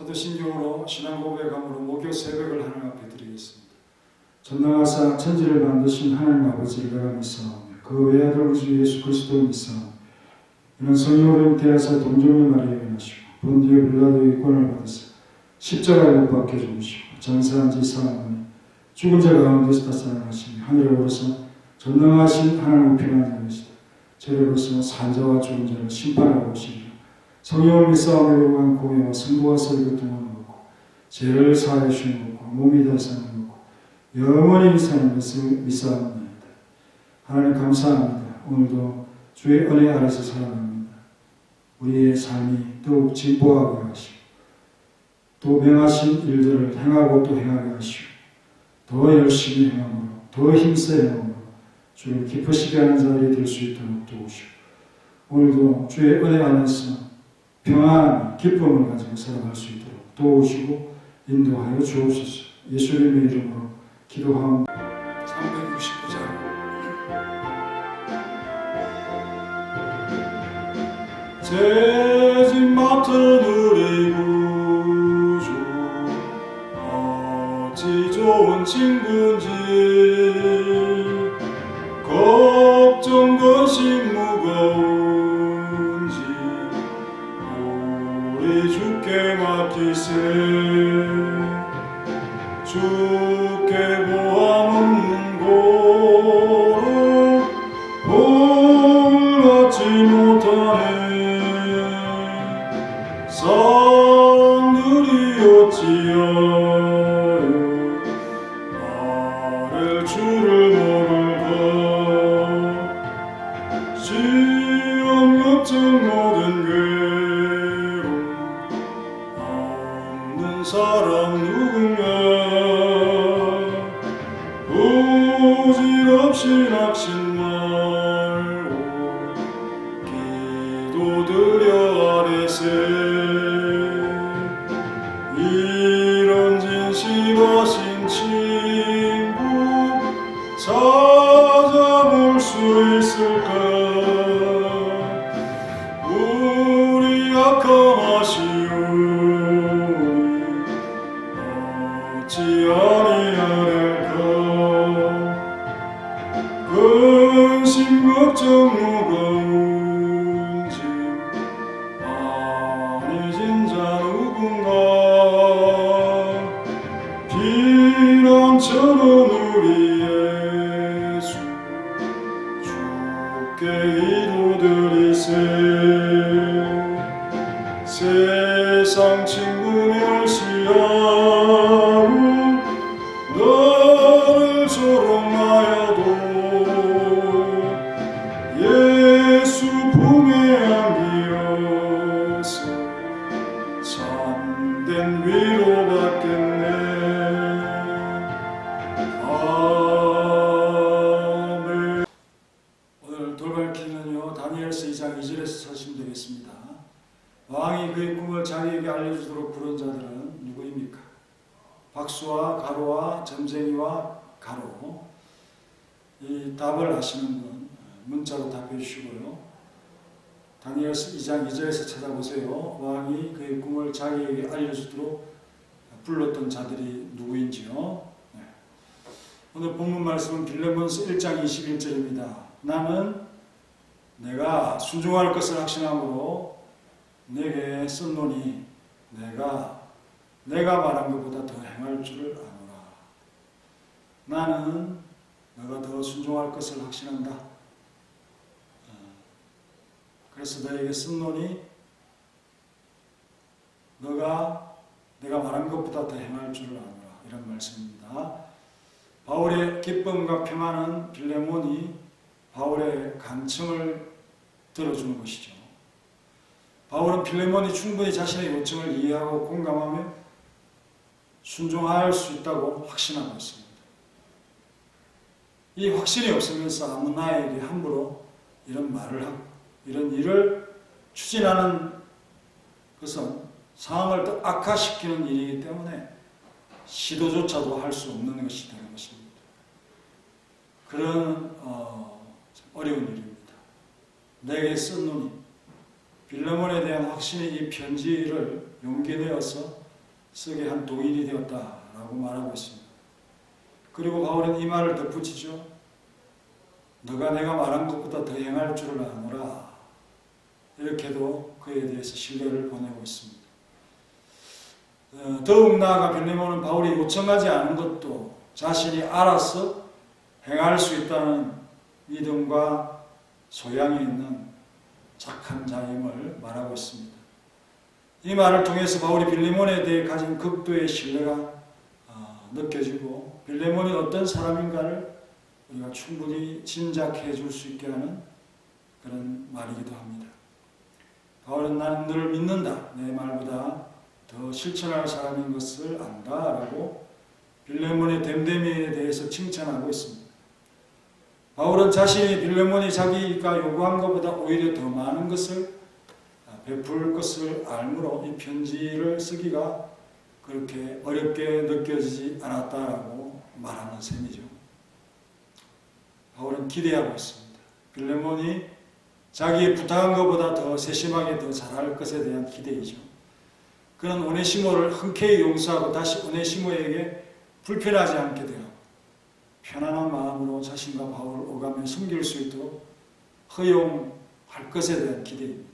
사도신경으로 신앙 고백함으로 목요 새벽을 하나님 앞에 드리겠습니다. 전능하사 천지를 만드신 하나님 아버지를 내가 믿사오며 그 외아들 우리 주 예수 그리스도를 믿사오며 이는 성령으로 잉태하사 동정의 마리아에 나시고 본디오 빌라도의 권을 받으사 십자가에 못 박혀 죽으시고 장사한 지 사흘 죽은 자 가운데서 하늘에 오르사 전능하신 하나님의平安 자이시다. 저리로서 산자와 죽은 자를 심판하고 오시리라. 성령을 요구한 공예와 성부와 설교 동을 먹고 죄를 사하여 주시는 것과 몸이 다사는 것과 영원히 미사는 것을 믿사옵나이다. 하나님 감사합니다. 오늘도 주의 은혜 아래서 살아갑니다. 우리의 삶이 더욱 진보하게 하시고 또 명하신 일들을 행하고 또 행하게 하시고 더 열심히 행함으로 더 힘써 행함으로 주를 기쁘시게 하는 자들이 될수 있도록 도우시고 오늘도 주의 은혜 안에서 평안, 기쁨을 가지고 살아갈 수 있도록 도우시고 인도하여 주옵소서. 예수님의 이름으로 기도하옵니다. 369장 죄 우리 주께 맡기세 주 주께 기도드 2장 2절에서 사시면 되겠습니다 왕이 그의 꿈을 자기에게 알려주도록 부른 자들은 누구입니까? 박수와 가로와 점쟁이와 가로 이 답을 아시는 분 문자로 답해 주시고요. 다니엘서 2장 2절에서 찾아보세요. 왕이 그의 꿈을 자기에게 알려주도록 불렀던 자들이 누구인지요. 네. 오늘 본문 말씀은 빌레몬서 1장 21절입니다. 나는 내가 순종할 것을 확신함으로 내게 썼노니 내가 내가 말한 것보다 더 행할 줄을 아노라. 나는 너가 더 순종할 것을 확신한다. 어, 그래서 너에게 쓴노니 너가 내가 말한 것보다 더 행할 줄을 아노라. 이런 말씀입니다. 바울의 기쁨과 평안은 빌레몬이 바울의 간청을 들어주는 것이죠. 바울은 빌레몬이 충분히 자신의 요청을 이해하고 공감하며 순종할 수 있다고 확신하고 있습니다. 이 확신이 없으면서 아무 나에게 함부로 이런 말을 하고 이런 일을 추진하는 것은 상황을 더 악화시키는 일이기 때문에 시도조차도 할 수 없는 것이 되는 것입니다. 그런 어, 어려운 일입니다. 내게 쓴 눈이 빌레몬에 대한 확신이 이 편지를 용기 내어서 쓰게 한 동인이 되었다라고 말하고 있습니다. 그리고 바울은 이 말을 덧붙이죠. 너가 내가 말한 것보다 더 행할 줄을 아노라. 이렇게도 그에 대해서 신뢰를 보내고 있습니다. 어, 더욱 나아가 빌레몬은 바울이 요청하지 않은 것도 자신이 알아서 행할 수 있다는 믿음과 소양이 있는 착한 자임을 말하고 있습니다. 이 말을 통해서 바울이 빌레몬에 대해 가진 극도의 신뢰가 어, 느껴지고 빌레몬이 어떤 사람인가를 우리가 충분히 짐작해 줄 수 있게 하는 그런 말이기도 합니다. 바울은 나는 너를 믿는다. 내 말보다 더 실천할 사람인 것을 안다 라고 빌레몬의 됨됨이에 대해서 칭찬하고 있습니다. 바울은 자신이 빌레몬이 자기가 요구한 것보다 오히려 더 많은 것을 베풀 것을 알므로 이 편지를 쓰기가 그렇게 어렵게 느껴지지 않았다라고 말하는 셈이죠. 바울은 기대하고 있습니다. 빌레몬이 자기의 부탁한 것보다 더 세심하게 더 잘할 것에 대한 기대이죠. 그는 오네시모를 흔쾌히 용서하고 다시 오네시모에게 불편하지 않게 되어 편안한 마음으로 자신과 바울을 오가며 섬길 수 있도록 허용할 것에 대한 기대입니다.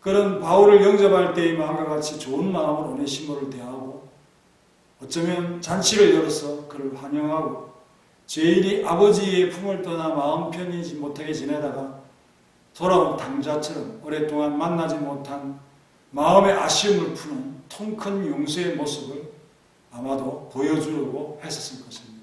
그런 바울을 영접할 때의 마음과 같이 좋은 마음으로 오네시모를 대하고 어쩌면 잔치를 열어서 그를 환영하고 죄인이 아버지의 품을 떠나 마음 편히지 못하게 지내다가 돌아온 당자처럼 오랫동안 만나지 못한 마음의 아쉬움을 푸는 통큰 용서의 모습을 아마도 보여주려고 했었을 것입니다.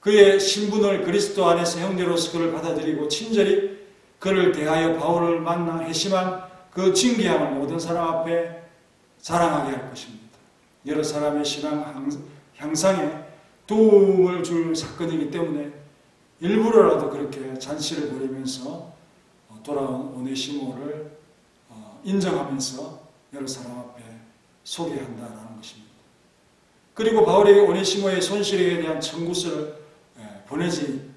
그의 신분을 그리스도 안에서 형제로서 그를 받아들이고 친절히 그를 대하여 바울을 만나 회심한 그 징계함을 모든 사람 앞에 자랑하게 할 것입니다. 여러 사람의 신앙 향상에 도움을 줄 사건이기 때문에 일부러라도 그렇게 잔치를 벌이면서 돌아온 오네시모를 어, 인정하면서 여러 사람 앞에 소개한다라는 것입니다. 그리고 바울이 오네시모의 손실에 대한 청구서를 예, 보내지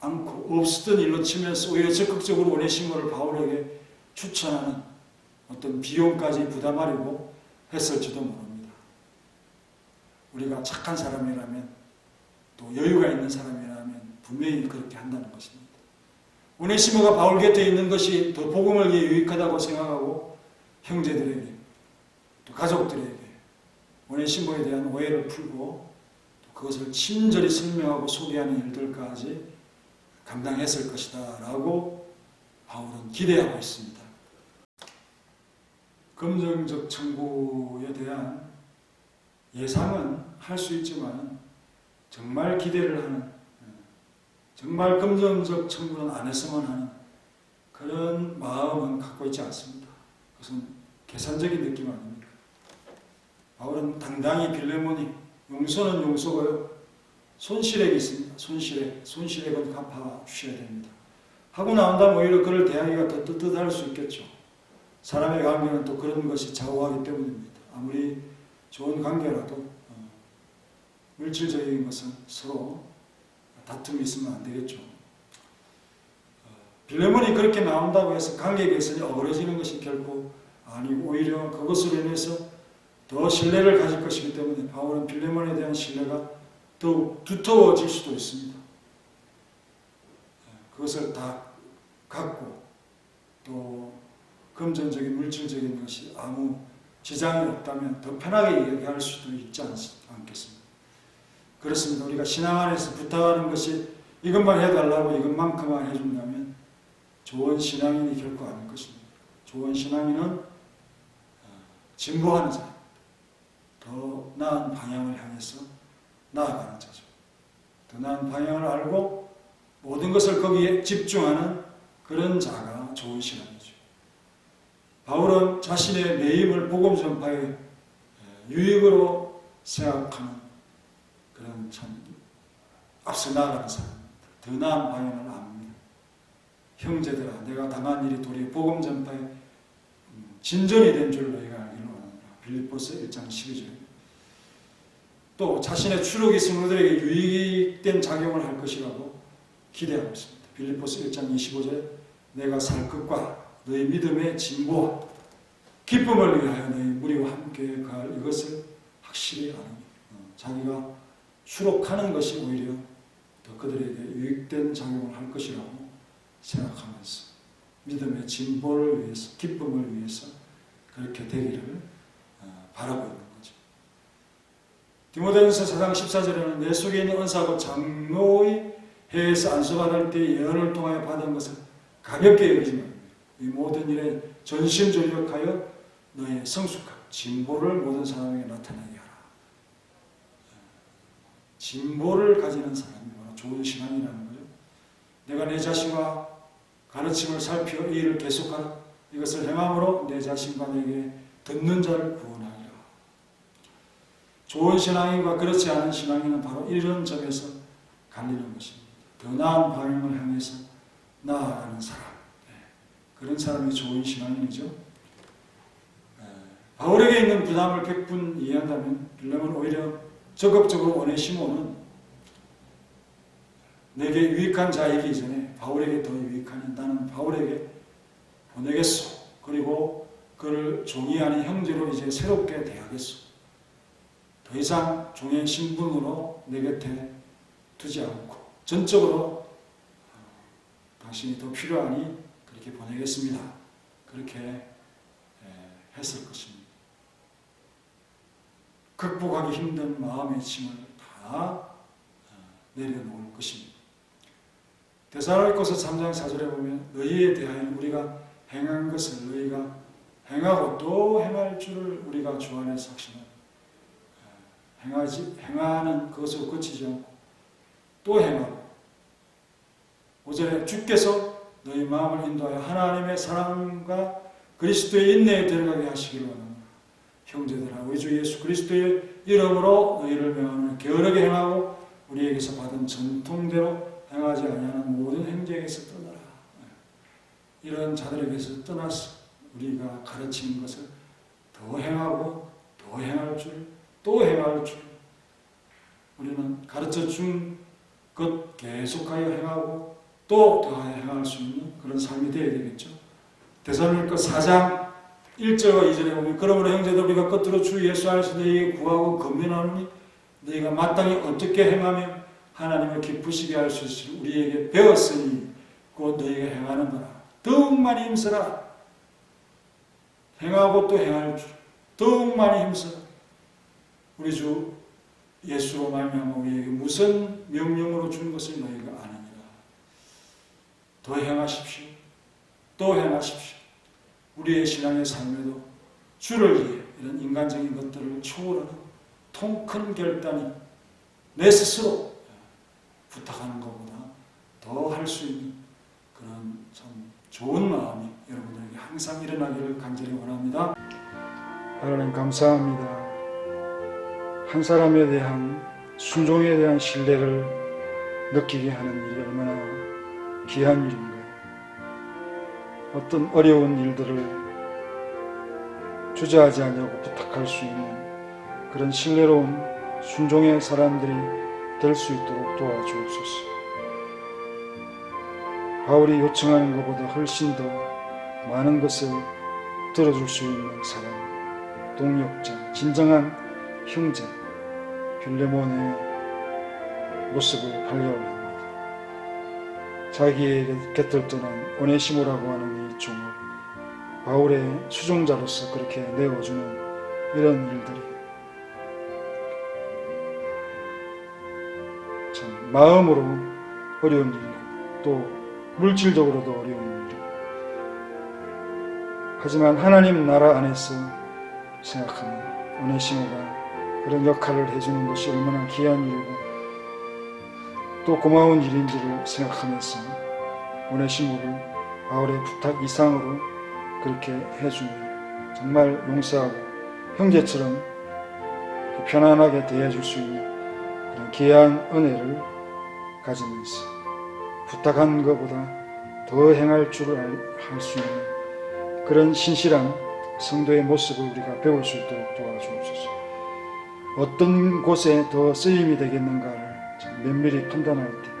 않고 없었던 일로 치면서 오히려 적극적으로 오네시모를 바울에게 추천하는 어떤 비용까지 부담하려고 했을지도 모릅니다. 우리가 착한 사람이라면 또 여유가 있는 사람이라면 분명히 그렇게 한다는 것입니다. 오네시모가 바울 곁에 있는 것이 더 복음을 위해 유익하다고 생각하고 형제들에게 또 가족들에게 오네시모에 대한 오해를 풀고 그것을 친절히 설명하고 소개하는 일들까지 감당했을 것이다 라고 바울은 기대하고 있습니다. 금정적 청구에 대한 예상은 할 수 있지만 정말 기대를 하는 정말 금전적 청구는 안 했으면 하는 그런 마음은 갖고 있지 않습니다. 그것은 계산적인 느낌 아닙니까? 바울은 당당히 빌레몬이 용서는 용서고요. 손실액이 있습니다. 손실액. 손실액은 갚아 주셔야 됩니다. 하고 나온다면 오히려 그를 대하기가 더 떳떳할 수 있겠죠. 사람의 관계는 또 그런 것이 좌우하기 때문입니다. 아무리 좋은 관계라도 어, 물질적인 것은 서로 다툼이 있으면 안 되겠죠. 어, 빌레몬이 그렇게 나온다고 해서 관계 개선이 어그러지는 것이 결코 아니고 오히려 그것으로 인해서 더 신뢰를 가질 것이기 때문에 바울은 빌레몬에 대한 신뢰가 더욱 두터워질 수도 있습니다. 어, 그것을 다 갖고 또 금전적인 물질적인 것이 아무 지장이 없다면 더 편하게 얘기할 수도 있지 않겠습니까? 그렇습니다. 우리가 신앙 안에서 부탁하는 것이 이것만 해달라고 이것만큼만 해준다면 좋은 신앙인이 결코 아닐 것입니다. 좋은 신앙인은 어, 진보하는 자, 더 나은 방향을 향해서 나아가는 자죠. 더 나은 방향을 알고 모든 것을 거기에 집중하는 그런 자가 좋은 신앙이죠. 바울은 자신의 매임을 복음 전파의 유익으로 생각하는 그런 참 앞서 나아가는 사람입니다. 더 나은 방향을 압니다. 형제들아 내가 당한 일이 도리어 복음 전파에 진전이 된 줄 너희가. 빌립보서 1장 12절 또 자신의 추록이 성도들에게 유익된 작용을 할 것이라고 기대하고 있습니다. 빌립보서 1장 25절 내가 살 것과 너희 믿음의 진보와 기쁨을 위하여 너희 무리와 함께 갈 이것을 확실히 아는 어, 자기가 추록하는 것이 오히려 더 그들에게 유익된 작용을 할 것이라고 생각하면서 믿음의 진보를 위해서 기쁨을 위해서 그렇게 되기를 어, 바라고 있는 거죠. 디모데전서 4장 14절에는 내 속에 있는 은사고 장로의 해에서 안수받을 때 예언을 통하여 받은 것을 가볍게 여기지 말고 이 모든 일에 전심전력하여 너의 성숙함, 진보를 모든 사람에게 나타나게 하라. 진보를 가지는 사람이 바로 좋은 신앙이라는 거죠. 내가 내 자신과 가르침을 살피어 이 일을 계속하라. 이것을 행함으로 내 자신과 내게 듣는 자를 구원하리라. 좋은 신앙인과 그렇지 않은 신앙인은 바로 이런 점에서 갈리는 것입니다. 더 나은 방향을 향해서 나아가는 사람. 네. 그런 사람이 좋은 신앙인이죠. 네. 바울에게 있는 부담을 100분 이해한다면 빌lem은 오히려 적극적으로 오네시모는 내게 유익한 자이기 이전에 바울에게 더 유익하니 나는 바울에게 보내겠소. 그리고 그를 종이 아닌 형제로 이제 새롭게 대하겠소. 더 이상 종의 신분으로 내 곁에 두지 않고 전적으로 어, 당신이 더 필요하니 그렇게 보내겠습니다. 그렇게 에, 했을 것입니다. 극복하기 힘든 마음의 짐을 다 어, 내려놓을 것입니다. 데살로니가서 3장 4절에 보면 너희에 대하여 우리가 행한 것을 너희가 행하고 또 행할 줄을 우리가 주 안에서 확신하고 행하지 행하는 것으로 그치지 않고 또 행하고 오전에 주께서 너희 마음을 인도하여 하나님의 사랑과 그리스도의 인내에 들어가게 하시기를 원합니다. 형제들아 우리 주 예수 그리스도의 이름으로 너희를 명하는 게으르게 행하고 우리에게서 받은 전통대로 행하지 아니하는 모든 행제에게서 떠나라. 이런 자들에게서 떠나서 우리가 가르치는 것을 더 행하고 더 행할 줄, 또 행할 줄. 우리는 가르쳐 준 것 계속하여 행하고 또 더하여 행할 수 있는 그런 삶이 되어야 되겠죠. 대사로니까 4장 1절과 2절에 보면 그러므로 형제들 우리가 끝으로 주 예수 안에서 너희에게 구하고 건면하노니 너희가 마땅히 어떻게 행하며 하나님을 기쁘시게 할 수 있을 우리에게 배웠으니 곧 너희가 행하는 바라 더욱 많이 힘쓰라 행하고 또 행할 줄 더욱 많이 힘쓰라 우리 주 예수로 말미암아 우리에게 무슨 명령으로 준 것을 너희가 아느니라 더 행하십시오 또 행하십시오 우리의 신앙의 삶에도 주를 위해 이런 인간적인 것들을 초월하는 통큰 결단이 내 스스로 부탁하는 것보다 더 할 수 있는 그런 참 좋은 마음이 여러분들에게 항상 일어나기를 간절히 원합니다. 하나님 감사합니다. 한 사람에 대한 순종에 대한 신뢰를 느끼게 하는 일이 얼마나 귀한 일인가요? 어떤 어려운 일들을 주저하지 않냐고 부탁할 수 있는 그런 신뢰로운 순종의 사람들이 될 수 있도록 도와주옵소서. 바울이 요청하는 것보다 훨씬 더 많은 것을 들어줄 수 있는 사람, 동력자, 진정한 형제, 빌레몬의 모습을 발견합니다. 자기의 곁을 떠난 오네시모라고 하는 이 종을 바울의 수종자로서 그렇게 내어주는 이런 일들이 참 마음으로 어려운 일이고 또 물질적으로도 어려운 일이고 하지만 하나님 나라 안에서 생각하는 오네시모가 그런 역할을 해주는 것이 얼마나 귀한 일이고 또 고마운 일인지를 생각하면서 오네시모를 바울의 부탁 이상으로 그렇게 해주니 정말 용서하고 형제처럼 편안하게 대해줄 수 있는 그런 귀한 은혜를 가지면서 부탁한 것보다 더 행할 줄을 할수 있는 그런 신실한 성도의 모습을 우리가 배울 수 있도록 도와주옵소서. 어떤 곳에 더 쓰임이 되겠는가를 참 면밀히 판단할 때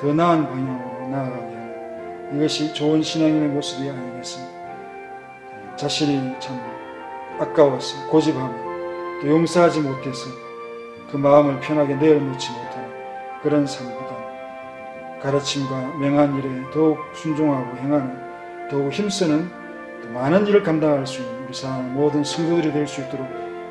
더 나은 방향으로 나아가게 하는 이것이 좋은 신앙인의 모습이 아니겠습니까? 자신이 참 아까워서 고집하며 또 용서하지 못해서 그 마음을 편하게 내어놓지 못하는 그런 삶보다 가르침과 명한 일에 더욱 순종하고 행하는 더욱 힘쓰는 또 많은 일을 감당할 수 있는 우리 사랑 모든 성도들이 될 수 있도록